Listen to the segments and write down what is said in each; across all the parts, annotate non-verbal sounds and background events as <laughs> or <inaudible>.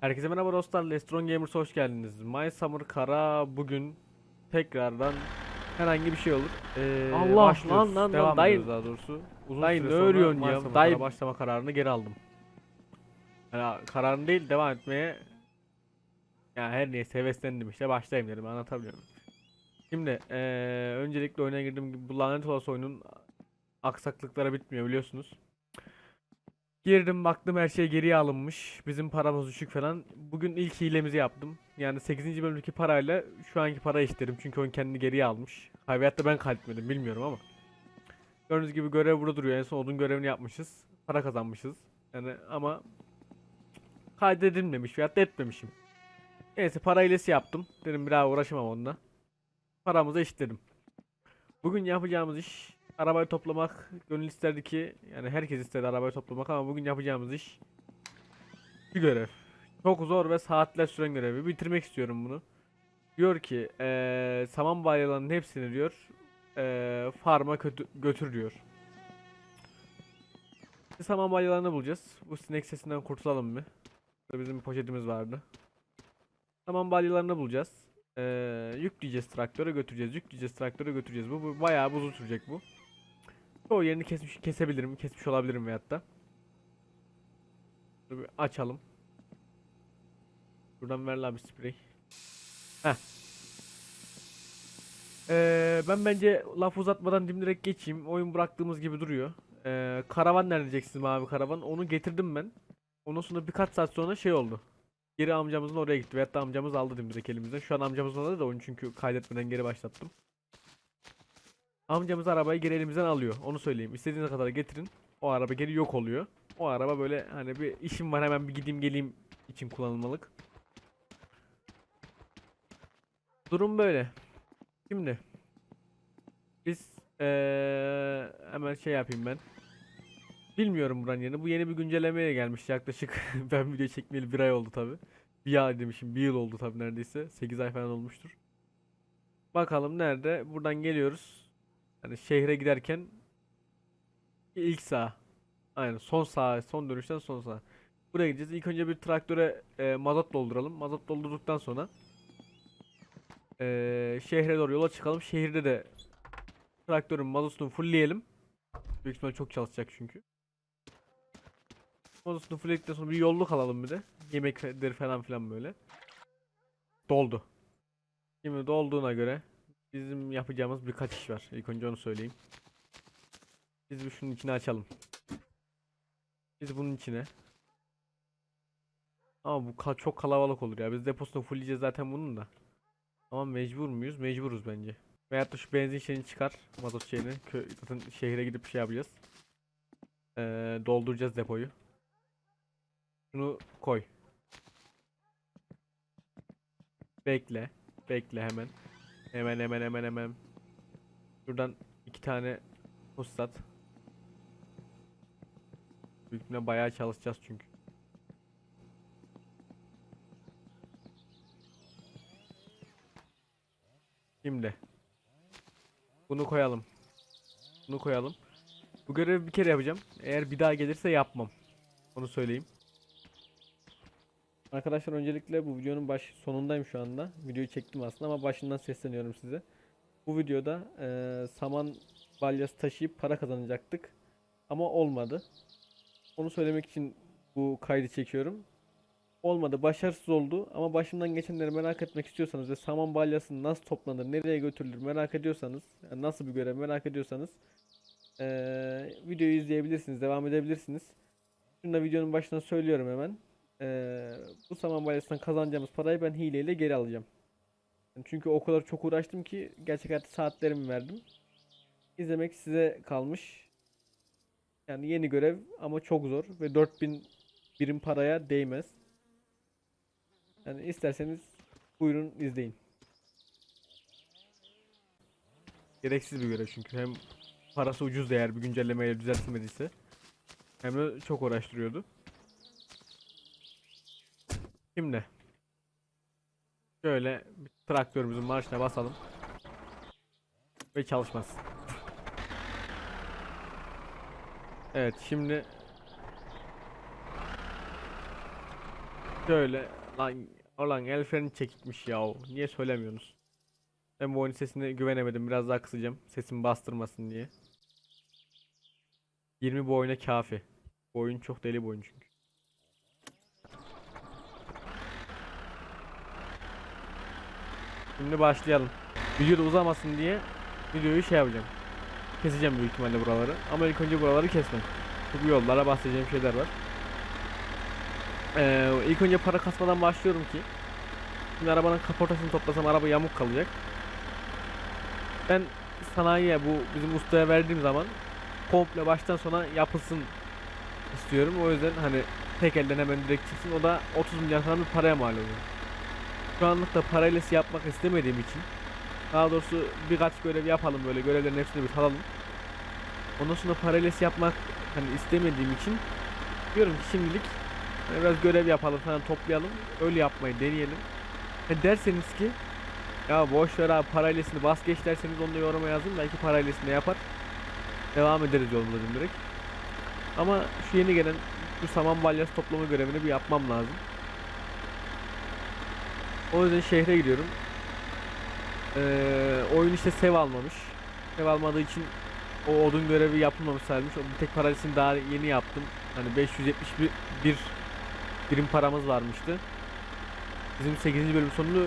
Herkese merhaba dostlar, Lestron Gamers hoş geldiniz. My Summer Kara bugün tekrardan herhangi bir şey olur. Ee, Allah, başlıyoruz. lan, lan, lan, dayı. daha doğrusu. Uzun Dayı, süre ne örüyorsun ya? Dayı- Kara başlama kararını geri aldım. Yani kararını değil, devam etmeye ya her neyse heveslendim işte başlayayım dedim anlatabiliyor muyum? Şimdi ee, öncelikle oyuna girdiğim gibi bu lanet olası oyunun aksaklıkları bitmiyor biliyorsunuz. Girdim baktım her şey geriye alınmış. Bizim paramız düşük falan. Bugün ilk hilemizi yaptım. Yani 8. bölümdeki parayla şu anki para işlerim. Çünkü oyun kendini geriye almış. Hayatta ben kaydetmedim bilmiyorum ama. Gördüğünüz gibi görev burada duruyor. En son odun görevini yapmışız. Para kazanmışız. Yani ama kaydedilmemiş veyahut da etmemişim. Neyse para hilesi yaptım. Dedim bir daha uğraşamam onunla. Paramızı eşitledim. Bugün yapacağımız iş arabayı toplamak. Gönül isterdi ki yani herkes istedi arabayı toplamak ama bugün yapacağımız iş bir görev. Çok zor ve saatler süren görevi. Bitirmek istiyorum bunu. Diyor ki eee saman balyalarının hepsini diyor eee farma kötü, götür diyor. Saman balyalarını bulacağız. Bu sinek sesinden kurtulalım bir. Burada bizim bir poşetimiz vardı. Saman balyalarını bulacağız. Eee yükleyeceğiz traktöre götüreceğiz. Yükleyeceğiz traktöre götüreceğiz. Bu, bu bayağı uzun sürecek bu. Çoğu yerini kesmiş, kesebilirim, kesmiş olabilirim veyahut da. Bir açalım. Buradan ver lan bir sprey. Heh. Ee, ben bence laf uzatmadan dimdirek geçeyim. Oyun bıraktığımız gibi duruyor. Ee, karavan nerede diyeceksiniz mavi karavan. Onu getirdim ben. Ondan sonra birkaç saat sonra şey oldu. Geri amcamızın oraya gitti. Veyahut da amcamız aldı dimdirek elimizden. Şu an amcamızın orada da oyun çünkü kaydetmeden geri başlattım. Amcamız arabayı geri elimizden alıyor. Onu söyleyeyim. İstediğiniz kadar getirin. O araba geri yok oluyor. O araba böyle hani bir işim var hemen bir gideyim geleyim için kullanılmalık. Durum böyle. Şimdi biz eee, hemen şey yapayım ben. Bilmiyorum buranın yerini. Bu yeni bir güncellemeye gelmiş yaklaşık. <laughs> ben video çekmeyeli bir ay oldu tabi. Bir ay demişim. Bir yıl oldu tabi neredeyse. 8 ay falan olmuştur. Bakalım nerede? Buradan geliyoruz. Hani şehre giderken ilk sağ. Aynen son sağ, son dönüşten son sağ. Buraya gideceğiz. İlk önce bir traktöre e, mazot dolduralım. Mazot doldurduktan sonra e, şehre doğru yola çıkalım. Şehirde de traktörün mazotunu fullleyelim. Büyük ihtimal çok çalışacak çünkü. Mazotunu fullledikten sonra bir yolluk alalım bir de. Yemekleri falan filan böyle. Doldu. Şimdi dolduğuna göre Bizim yapacağımız birkaç iş var. İlk önce onu söyleyeyim. Biz bir şunun içine açalım. Biz bunun içine. Ama bu ka- çok kalabalık olur ya. Biz deposunu fullleyeceğiz zaten bunun da. Ama mecbur muyuz? Mecburuz bence. Veyahut da şu benzin şeyini çıkar. Mazot şeyini. Kö zaten şehre gidip şey yapacağız. Ee, dolduracağız depoyu. Şunu koy. Bekle. Bekle hemen. Hemen hemen hemen hemen. Şuradan iki tane pusat. Büyük ihtimalle bayağı çalışacağız çünkü. Şimdi. Bunu koyalım. Bunu koyalım. Bu görevi bir kere yapacağım. Eğer bir daha gelirse yapmam. Onu söyleyeyim. Arkadaşlar öncelikle bu videonun baş sonundayım şu anda. Videoyu çektim aslında ama başından sesleniyorum size. Bu videoda eee, saman balyası taşıyıp para kazanacaktık. Ama olmadı. Onu söylemek için bu kaydı çekiyorum. Olmadı, başarısız oldu ama başımdan geçenleri merak etmek istiyorsanız ve saman balyası nasıl toplanır, nereye götürülür merak ediyorsanız, yani nasıl bir görev merak ediyorsanız eee, videoyu izleyebilirsiniz, devam edebilirsiniz. Şunu da videonun başına söylüyorum hemen. Eee, bu saman balyasından kazanacağımız parayı ben hileyle geri alacağım. Çünkü o kadar çok uğraştım ki gerçek hayatta saatlerimi verdim. İzlemek size kalmış. Yani yeni görev ama çok zor ve 4000 birim paraya değmez. Yani isterseniz buyurun izleyin. Gereksiz bir görev çünkü hem parası ucuz değer bir güncellemeyle düzeltilmediyse hem de çok uğraştırıyordu. Şimdi şöyle traktörümüzün marşına basalım ve çalışmasın. Evet şimdi Şöyle lan olan el freni çekikmiş ya. Niye söylemiyorsunuz? Ben bu oyunun sesine güvenemedim. Biraz daha kısacağım. Sesimi bastırmasın diye. 20 bu oyuna kafi. Bu oyun çok deli bir oyun çünkü. Şimdi başlayalım. Video da uzamasın diye videoyu şey yapacağım. Keseceğim büyük ihtimalle buraları. Ama ilk önce buraları kesmem. Çünkü yollara bahsedeceğim şeyler var. Ee, ilk önce para kasmadan başlıyorum ki Şimdi arabanın kaportasını toplasam araba yamuk kalacak. Ben sanayiye bu bizim ustaya verdiğim zaman komple baştan sona yapılsın istiyorum. O yüzden hani tek elden hemen direkt çıksın. O da 30 milyar falan bir paraya mal oluyor. Şu anlık parayla yapmak istemediğim için daha doğrusu birkaç görev yapalım böyle görevlerin hepsini bir alalım. Ondan sonra parayla yapmak hani istemediğim için diyorum ki şimdilik hani biraz görev yapalım falan toplayalım. Öyle yapmayı deneyelim. E derseniz ki ya boş ver abi paraylesini bas geç derseniz onu da yoruma yazın. Belki paraylesini yapar. Devam ederiz yolumuza direkt. Ama şu yeni gelen şu saman balyası toplama görevini bir yapmam lazım. O yüzden şehre gidiyorum. Ee, oyun işte sev almamış. Sev almadığı için o odun görevi yapılmamış sayılmış. Bir tek paralesini daha yeni yaptım. Hani 571 bir birim paramız varmıştı. Bizim 8. bölüm sonunu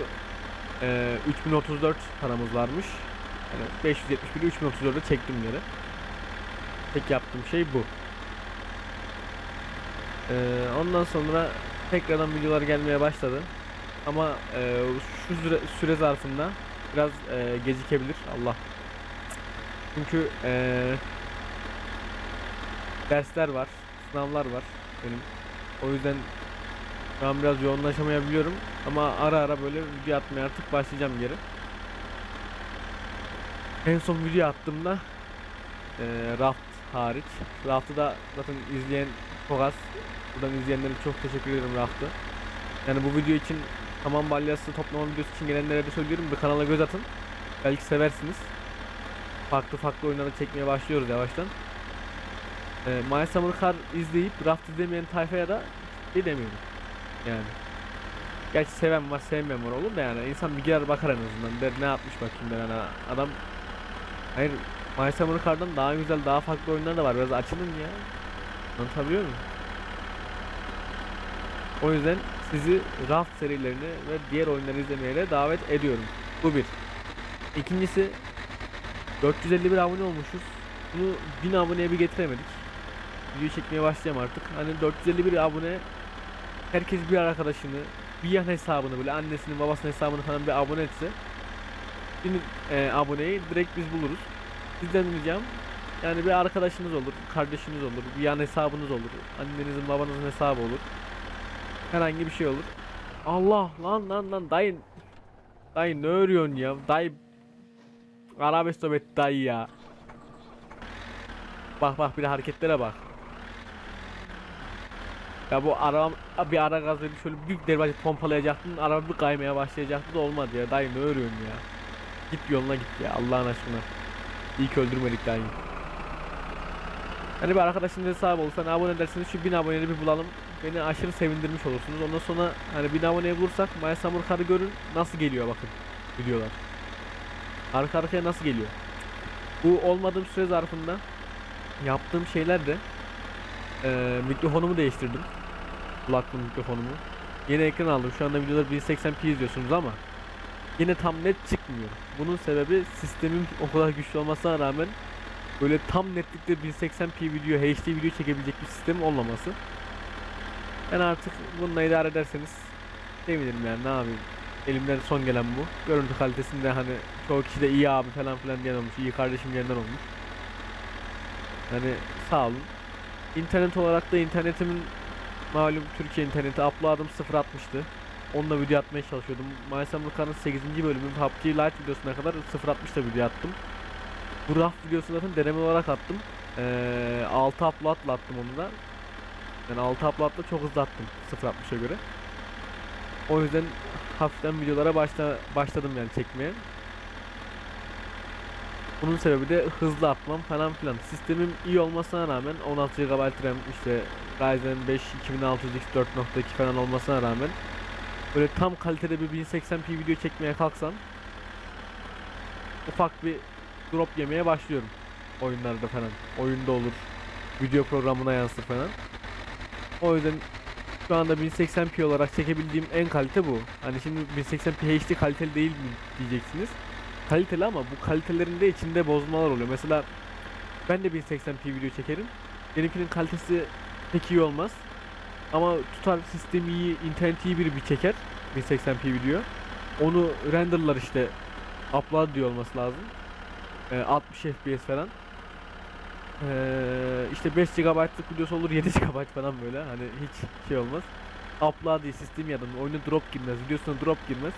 e, 3034 paramız varmış. Yani 571'i 3034'e çektim yere. Tek yaptığım şey bu. Ee, ondan sonra tekrardan videolar gelmeye başladı. Ama e, şu süre, süre zarfında biraz e, gecikebilir Allah. Çünkü e, dersler var, sınavlar var benim. O yüzden an biraz yoğunlaşamayabiliyorum ama ara ara böyle video atmaya artık başlayacağım geri. En son video attığımda e, Raft hariç. Raft'ı da zaten izleyen çok az. Buradan izleyenlere çok teşekkür ederim Raft'ı. Yani bu video için tamam balyası toplama videosu için gelenlere de söylüyorum bir kanala göz atın. Belki seversiniz. Farklı farklı oyunları çekmeye başlıyoruz yavaştan. E, My Summer Car izleyip Raft izlemeyen tayfaya da bir demiyorum. Yani. Gerçi seven var sevmeyen var olur da yani insan bir girer bakar en azından der ne yapmış bakayım der yani adam Hayır My Summer Car'dan daha güzel daha farklı oyunlar da var biraz açılın ya Anlatabiliyor muyum? O yüzden sizi Raft serilerini ve diğer oyunları izlemeye davet ediyorum. Bu bir. İkincisi 451 abone olmuşuz. Bunu 1000 aboneye bir getiremedik. Video çekmeye başlayacağım artık. Hani 451 abone herkes bir arkadaşını, bir yan hesabını böyle annesinin babasının hesabını falan bir abone etse bin e, aboneyi direkt biz buluruz. Sizden ricam yani bir arkadaşınız olur, kardeşiniz olur, bir yan hesabınız olur, annenizin babanızın hesabı olur. Herhangi bir şey olur. Allah lan lan lan dayı Dayı ne örüyorsun ya? Dayı Arabesk sohbet dayı ya. Bak bak bir de hareketlere bak. Ya bu araba bir ara gaz verip şöyle büyük derbacı pompalayacaktın araba bir kaymaya başlayacaktı da olmadı ya dayı ne örüyorsun ya Git yoluna git ya Allah'ın aşkına İyi ki öldürmedik dayı Hani bir arkadaşınız hesabı olursa hani abone ederseniz şu 1000 aboneli bir bulalım Beni aşırı sevindirmiş olursunuz ondan sonra hani 1000 aboneye bulursak My Summer Car'ı görün nasıl geliyor bakın videolar Arka arkaya nasıl geliyor Bu olmadığım süre zarfında Yaptığım şeyler de eee mikrofonumu değiştirdim kulaklık mikrofonumu. Yeni ekran aldım. Şu anda videoları 1080p izliyorsunuz ama yine tam net çıkmıyor. Bunun sebebi sistemin o kadar güçlü olmasına rağmen böyle tam netlikte 1080p video, HD video çekebilecek bir sistem olmaması. Ben artık bununla idare ederseniz sevinirim yani ne yapayım. Elimden son gelen bu. Görüntü kalitesinde hani çoğu kişi de iyi abi falan filan diyen olmuş. iyi kardeşim diyenler olmuş. Yani sağ olun. İnternet olarak da internetimin Malum Türkiye interneti upload'ım 0.60'tı. Onunla video atmaya çalışıyordum. Summer Car'ın 8. bölümü PUBG Lite videosuna kadar 0.60'da video attım. Bu raf videosunu zaten deneme olarak attım. Ee, 6 upload'la attım onu da. Yani 6 upload'la çok hızlı attım 0.60'a göre. O yüzden hafiften videolara başla başladım yani çekmeye. Bunun sebebi de hızlı atmam falan filan. Sistemim iyi olmasına rağmen 16 GB RAM işte Ryzen 5 2600X 4.2 falan olmasına rağmen böyle tam kalitede bir 1080p video çekmeye kalksam ufak bir drop yemeye başlıyorum oyunlarda falan. Oyunda olur, video programına yansır falan. O yüzden şu anda 1080p olarak çekebildiğim en kalite bu. Hani şimdi 1080p HD kaliteli değil mi diyeceksiniz. Kaliteli ama bu kalitelerin de içinde bozmalar oluyor. Mesela ben de 1080p video çekerim. Benimkinin kalitesi pek iyi olmaz. Ama tutar sistemi iyi, internet iyi biri bir çeker 1080p video. Onu renderlar işte upload diyor olması lazım. Ee, 60 FPS falan. Ee, işte 5 GB'lık videosu olur 7 <laughs> GB falan böyle hani hiç şey olmaz. Upload diye sistem ya adamın oyuna drop girmez, videosuna drop girmez.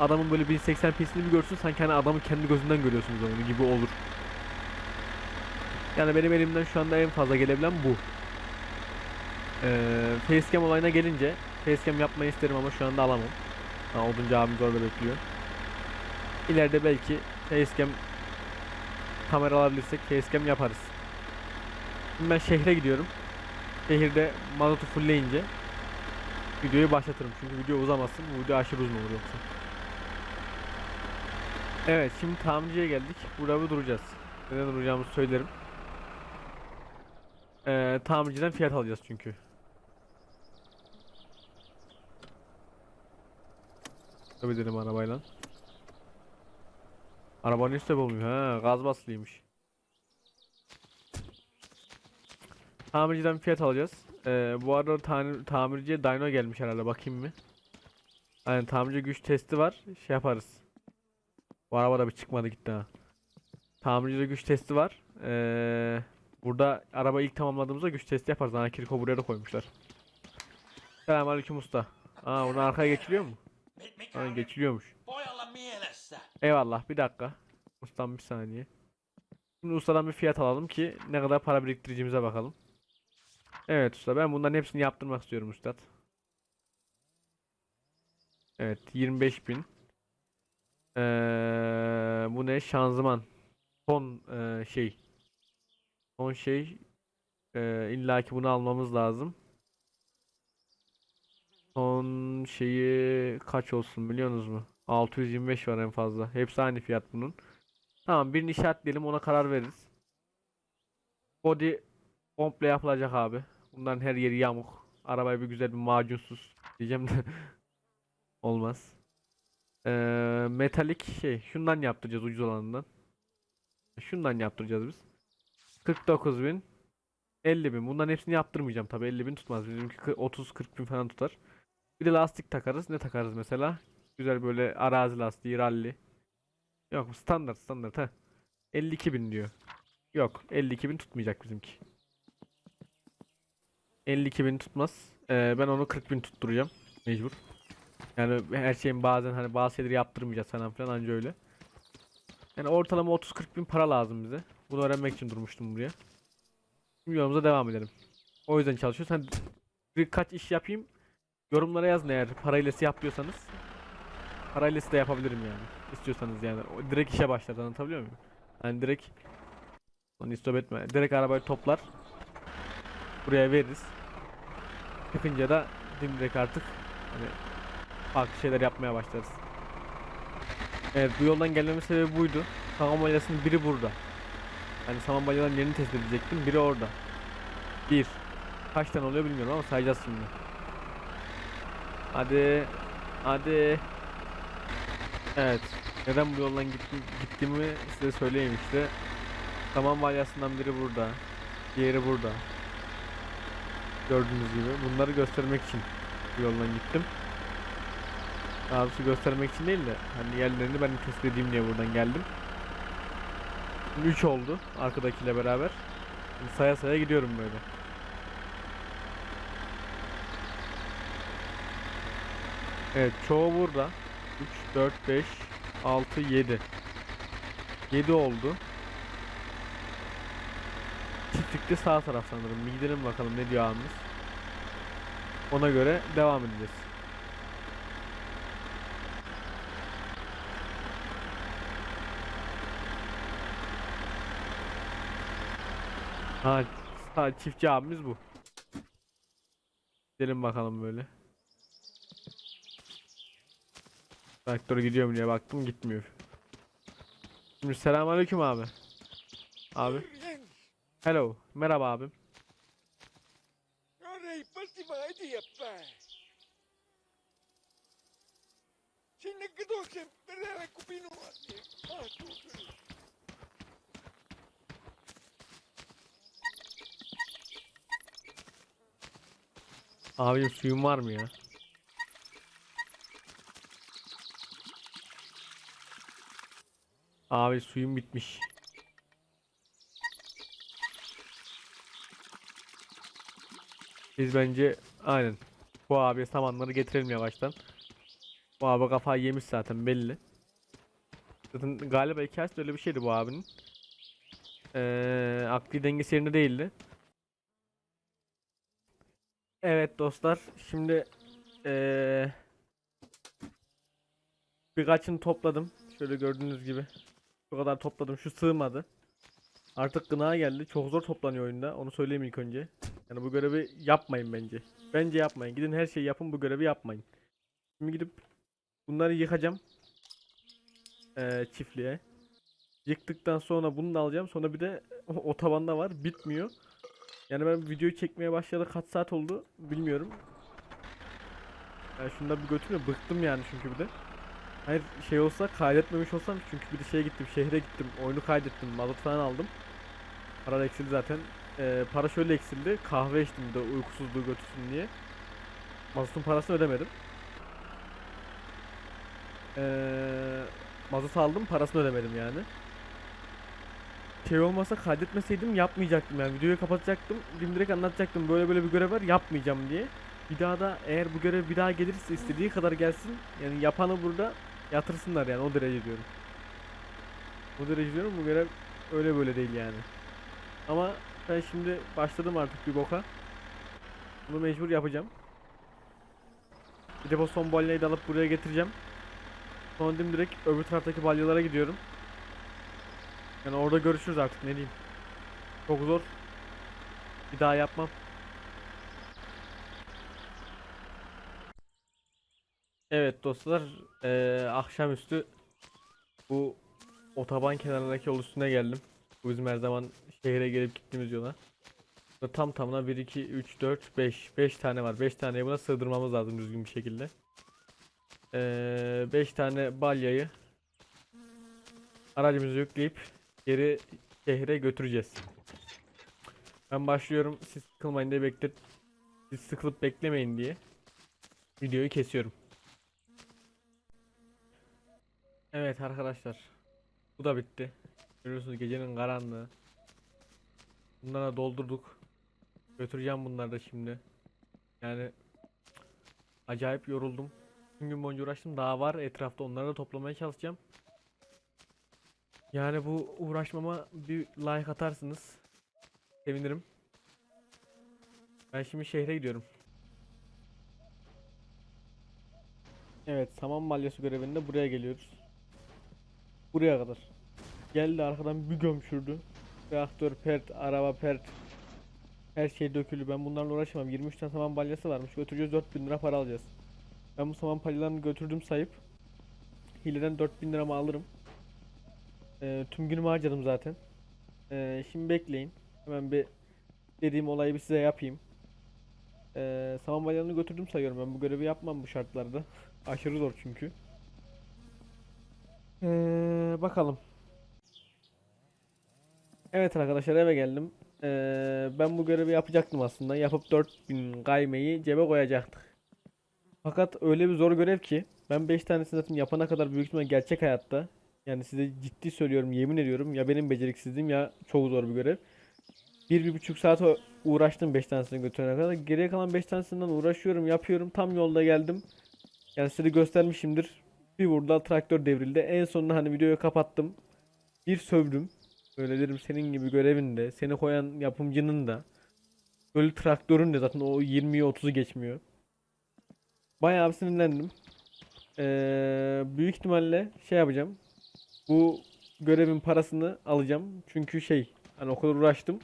Adamın böyle 1080p'sini bir görsün sanki hani adamı kendi gözünden görüyorsunuz onu gibi olur. Yani benim elimden şu anda en fazla gelebilen bu. Ee, facecam olayına gelince facecam yapmayı isterim ama şu anda alamam. Ha, oduncu abimiz orada bekliyor. İleride belki facecam kamera alabilirsek facecam yaparız. Ben şehre gidiyorum. Şehirde mazotu fullleyince videoyu başlatırım. Çünkü video uzamasın. Bu video aşırı uzun olur yoksa. Evet şimdi tamirciye geldik. Burada bir duracağız. Neden duracağımızı söylerim. Ee, tamirciden fiyat alacağız çünkü. Tabii dedim arabayla. Arabanın üstü bulmuyor ha gaz basılıymış. Tamirciden fiyat alacağız. Ee, bu arada tamirciye dyno gelmiş herhalde bakayım mı? Aynen tamirci güç testi var. Şey yaparız. Bu araba da bir çıkmadı gitti ha. Tamircide güç testi var. Ee, burada araba ilk tamamladığımızda güç testi yaparız. Ha Kirko buraya da koymuşlar. Selamünaleyküm usta. Aa onu arkaya geçiliyor mu? Ha geçiliyormuş. Eyvallah bir dakika. Ustam bir saniye. Şimdi ustadan bir fiyat alalım ki ne kadar para biriktireceğimize bakalım. Evet usta ben bunların hepsini yaptırmak istiyorum üstad. Evet 25 bin. Ee, bu ne şanzıman. Son ee, şey. Son şey. Ee, illa ki bunu almamız lazım. Son şeyi kaç olsun biliyorsunuz mu? 625 var en fazla. Hepsi aynı fiyat bunun. Tamam birini işaretleyelim ona karar veririz. Body komple yapılacak abi. Bunların her yeri yamuk. Arabayı bir güzel bir macunsuz diyeceğim de <laughs> olmaz. Ee, metalik şey şundan yaptıracağız ucuz olanından. Şundan yaptıracağız biz. 49 bin 50 bin. Bunların hepsini yaptırmayacağım tabi 50 bin tutmaz. Bizimki 30-40 bin falan tutar. Bir de lastik takarız. Ne takarız mesela? Güzel böyle arazi lastiği, rally. Yok standart standart ha. 52 bin diyor. Yok 52 bin tutmayacak bizimki. 52 bin tutmaz. Ee, ben onu 40 bin tutturacağım. Mecbur. Yani her şeyin bazen hani bazı şeyleri yaptırmayacağız falan filan anca öyle. Yani ortalama 30-40 bin para lazım bize. Bunu öğrenmek için durmuştum buraya. Şimdi yolumuza devam edelim. O yüzden çalışıyoruz. Hani birkaç iş yapayım. Yorumlara yazın eğer parayla yapıyorsanız. Parayla de yapabilirim yani. İstiyorsanız yani. Direkt işe başlar anlatabiliyor muyum? Yani direkt onu istop etme. Direkt arabayı toplar. Buraya veririz. Çıkınca da dimdirek artık hani farklı şeyler yapmaya başlarız. Evet bu yoldan gelmemin sebebi buydu. Saman balyasının biri burada. Hani saman balyaların yerini test edecektim. Biri orada. Bir. Kaç tane oluyor bilmiyorum ama sayacağız şimdi. Hadi. Hadi. Evet. Neden bu yoldan gittim, gittiğimi size söyleyeyim işte. Saman balyasından biri burada. Diğeri burada. Gördüğünüz gibi. Bunları göstermek için bu yoldan gittim. Daha doğrusu göstermek için değil de hani yerlerini ben test edeyim diye buradan geldim. 3 oldu arkadakiyle beraber. Şimdi saya saya gidiyorum böyle. Evet çoğu burada. 3, 4, 5, 6, 7. 7 oldu. Çiftlikte sağ taraf sanırım. Bir gidelim bakalım ne diyor abimiz. Ona göre devam edeceğiz. Ha, ha çiftçi abimiz bu. Gelin bakalım böyle. Traktör gidiyor mu diye baktım gitmiyor. Şimdi selamünaleyküm abi. Abi. Hello. Merhaba abim. Oraya pasivaydı yapma. Şimdi beraber kupino var. Ah, çok iyi. Abim suyun var mı ya? Abi suyum bitmiş. Biz bence aynen bu abi samanları getirelim yavaştan. Bu abi kafayı yemiş zaten belli. Zaten galiba hikayesi öyle bir şeydi bu abinin. Ee, akli dengesi yerinde değildi. Evet dostlar, şimdi eee birkaçını topladım. Şöyle gördüğünüz gibi. Bu kadar topladım. Şu sığmadı. Artık gına geldi. Çok zor toplanıyor oyunda. Onu söyleyeyim ilk önce. Yani bu görevi yapmayın bence. Bence yapmayın. Gidin her şeyi yapın bu görevi yapmayın. Şimdi gidip bunları yıkacağım. Eee çiftliğe. Yıktıktan sonra bunu da alacağım. Sonra bir de <laughs> otobanda var. Bitmiyor. Yani ben videoyu çekmeye başladı kaç saat oldu bilmiyorum. Yani şunda bir götürme bıktım yani çünkü bir de. Hayır şey olsa kaydetmemiş olsam çünkü bir de şeye gittim şehre gittim oyunu kaydettim mazot falan aldım. Para eksildi zaten. Ee, para şöyle eksildi. Kahve içtim de uykusuzluğu götürsün diye. Mazotun parasını ödemedim. Ee, mazot aldım parasını ödemedim yani. Şey olmasa kaydetmeseydim yapmayacaktım yani. Videoyu kapatacaktım direkt anlatacaktım. Böyle böyle bir görev var yapmayacağım diye. Bir daha da eğer bu görev bir daha gelirse istediği kadar gelsin. Yani yapanı burada yatırsınlar yani o derece diyorum. O derece diyorum bu görev öyle böyle değil yani. Ama ben şimdi başladım artık bir boka bunu mecbur yapacağım bir de bu son balyayı da alıp buraya getireceğim sonra direkt öbür taraftaki balyalara gidiyorum yani orada görüşürüz artık ne diyeyim. Çok zor. Bir daha yapmam. Evet dostlar, eee akşamüstü bu otoban kenarındaki yol üstüne geldim. Bu bizim her zaman şehre gelip gittiğimiz yola. Burada tam tamına 1 2 3 4 5 5 tane var. 5 taneyi buna sığdırmamız lazım düzgün bir şekilde. Eee 5 tane balyayı aracımıza yükleyip geri şehre götüreceğiz. Ben başlıyorum. Siz sıkılmayın diye beklet. Siz sıkılıp beklemeyin diye videoyu kesiyorum. Evet arkadaşlar. Bu da bitti. Görüyorsunuz gecenin karanlığı. Bunları da doldurduk. Götüreceğim bunları da şimdi. Yani acayip yoruldum. Tüm gün boyunca uğraştım. Daha var etrafta onları da toplamaya çalışacağım. Yani bu uğraşmama bir like atarsınız. Sevinirim. Ben şimdi şehre gidiyorum. Evet, saman balyası görevinde buraya geliyoruz. Buraya kadar. Geldi arkadan bir gömçürdü. Reaktör pert, araba pert. Her şey dökülü. Ben bunlarla uğraşamam. 23 tane saman balyası varmış. Götüreceğiz 4000 lira para alacağız. Ben bu saman balyalarını götürdüm sayıp hileden 4000 liramı alırım. Ee, tüm günümü harcadım zaten. Ee, şimdi bekleyin. Hemen bir dediğim olayı bir size yapayım. Ee, saman balyanını götürdüm sayıyorum ben bu görevi yapmam bu şartlarda. <laughs> Aşırı zor çünkü. Ee, bakalım. Evet arkadaşlar eve geldim. Ee, ben bu görevi yapacaktım aslında. Yapıp 4000 kaymeyi cebe koyacaktık. Fakat öyle bir zor görev ki ben 5 tanesini zaten yapana kadar büyük ihtimal gerçek hayatta yani size ciddi söylüyorum yemin ediyorum ya benim beceriksizliğim ya çok zor bir görev. Bir, bir buçuk saat o- uğraştım 5 tanesini götürene kadar. Geriye kalan 5 tanesinden uğraşıyorum yapıyorum. Tam yolda geldim. Yani size göstermişimdir. Bir vurdular traktör devrildi. En sonunda hani videoyu kapattım. Bir sövdüm. Öyle dedim senin gibi görevinde. Seni koyan yapımcının da. Böyle traktörün de zaten o 20'yi 30'u geçmiyor. Bayağı sinirlendim. Ee, büyük ihtimalle şey yapacağım. Bu görevin parasını alacağım. Çünkü şey hani o kadar uğraştım.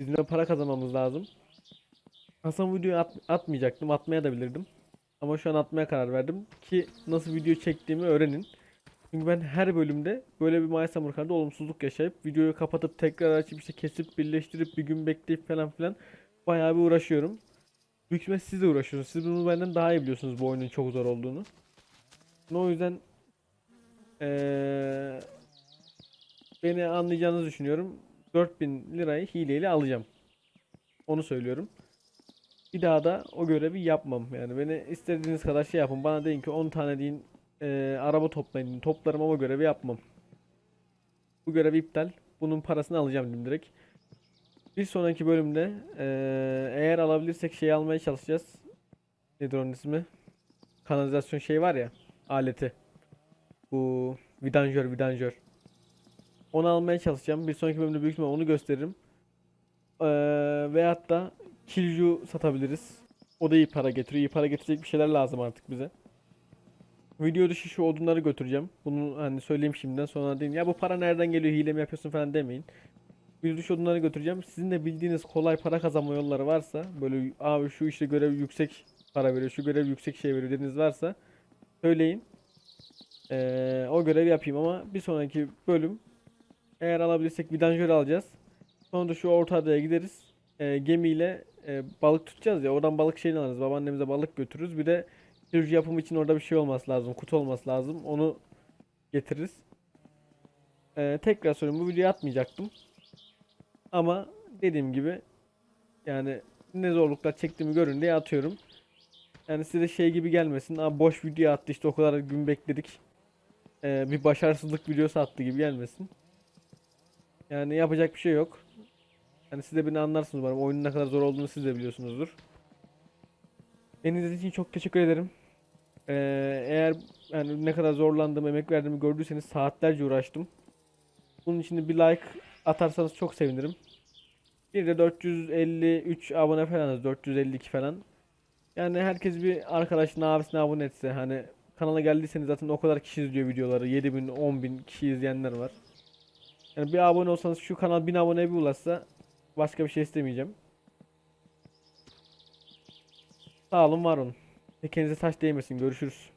Bizim de para kazanmamız lazım. Bu videoyu at- atmayacaktım. Atmaya da bilirdim. Ama şu an atmaya karar verdim ki nasıl video çektiğimi öğrenin. Çünkü ben her bölümde böyle bir My Summer olumsuzluk yaşayıp videoyu kapatıp tekrar açıp işte kesip birleştirip bir gün bekleyip falan filan bayağı bir uğraşıyorum. Büyük ihtimalle siz de uğraşıyorsunuz. Siz bunu benden daha iyi biliyorsunuz bu oyunun çok zor olduğunu. O yüzden eee, beni anlayacağınızı düşünüyorum. 4000 lirayı hileyle alacağım. Onu söylüyorum. Bir daha da o görevi yapmam. Yani beni istediğiniz kadar şey yapın. Bana deyin ki 10 tane deyin eee, araba toplayın. Toplarım ama görevi yapmam. Bu görevi iptal. Bunun parasını alacağım dedim direkt. Bir sonraki bölümde eee, eğer alabilirsek şeyi almaya çalışacağız. Nedir onun ismi? Kanalizasyon şey var ya. Aleti. Bu vidanjör vidanjör. Onu almaya çalışacağım. Bir sonraki bölümde büyük ihtimalle onu gösteririm. Eee veyahut da Kilju satabiliriz. O da iyi para getiriyor. İyi para getirecek bir şeyler lazım artık bize. Video dışı şu odunları götüreceğim. Bunu hani söyleyeyim şimdiden sonra deyin. Ya bu para nereden geliyor hile mi yapıyorsun falan demeyin. Video dışı odunları götüreceğim. Sizin de bildiğiniz kolay para kazanma yolları varsa böyle abi şu işte görev yüksek para veriyor, şu görev yüksek şey veriyor dediğiniz varsa söyleyin. Ee, o görevi yapayım ama bir sonraki bölüm eğer alabilirsek vidanjör alacağız. Sonra da şu orta adaya gideriz. Ee, gemiyle e, balık tutacağız ya oradan balık şeyini alırız. Babaannemize balık götürürüz. Bir de sürücü yapımı için orada bir şey olması lazım. Kutu olması lazım. Onu getiririz. Ee, tekrar söyleyeyim bu videoyu atmayacaktım. Ama dediğim gibi yani ne zorluklar çektiğimi görün diye atıyorum. Yani size şey gibi gelmesin. Abi boş video attı işte o kadar gün bekledik. Ee, bir başarısızlık videosu attı gibi gelmesin. Yani yapacak bir şey yok. Yani siz de beni anlarsınız umarım. Oyunun ne kadar zor olduğunu siz de biliyorsunuzdur. Beni izlediğiniz için çok teşekkür ederim. Ee, eğer yani ne kadar zorlandığımı, emek verdiğimi gördüyseniz saatlerce uğraştım. Bunun için de bir like atarsanız çok sevinirim. Bir de 453 abone falanız, 452 falan. Yani herkes bir arkadaşına, abisine abone etse hani kanala geldiyseniz zaten o kadar kişi izliyor videoları. 7000, 10000 kişi izleyenler var. Yani bir abone olsanız şu kanal 1000 aboneye bir ulaşsa başka bir şey istemeyeceğim. Sağ olun var olun. Kendinize taş değmesin. Görüşürüz.